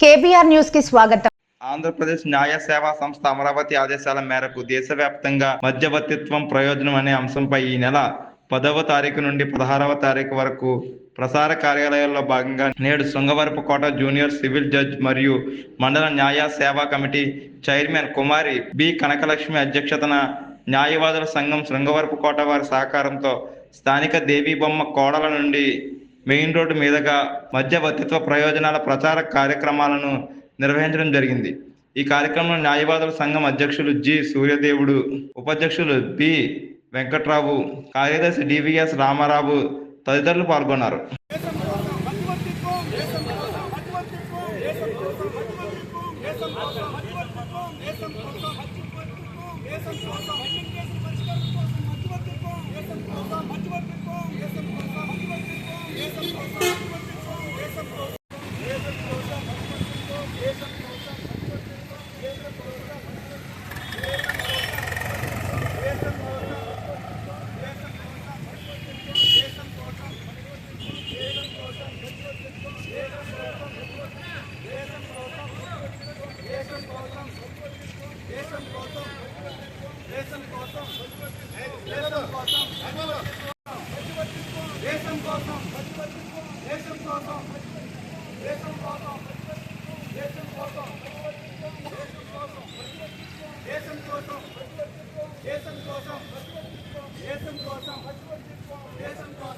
KBR న్యూస్కి స్వాగతం. ఆంధ్రప్రదేశ్ న్యాయ సేవా సంస్థ అమరావతి ఆదేశాల మేరకు దేశవ్యాప్తంగా మధ్యవర్తిత్వం ప్రయోజనం అనే అంశంపై ఈ నెల పదవ తారీఖు నుండి పదహారవ తారీఖు వరకు ప్రసార కార్యాలయాల్లో భాగంగా నేడు శృంగవరపుకోట జూనియర్ సివిల్ జడ్జ్ మరియు మండల న్యాయ సేవా committee chairman Kumari B Kanakalakshmi అధ్యక్షతన న్యాయవాదుల సంఘం శృంగవరపుకోట వారి సహకారంతో స్థానిక దేవీ బొమ్మ కోడల నుండి మెయిన్ రోడ్డు మీదుగా మధ్యవర్తిత్వ ప్రయోజనాల ప్రచార కార్యక్రమాలను నిర్వహించడం జరిగింది. ఈ కార్యక్రమంలో న్యాయవాదుల సంఘం అధ్యక్షులు జి. సూర్యదేవుడు ఉపాధ్యక్షులు బి. వెంకట్రావు కార్యదర్శి డివిఎస్ రామారావు తదితరులు పాల్గొన్నారు. కోసం దేశం కోసం దేశం కోసం దేశం కోసం దేశం కోసం దేశం కోసం దేశం కోసం దేశం కోసం దేశం కోసం దేశం కోసం దేశం కోసం దేశం కోసం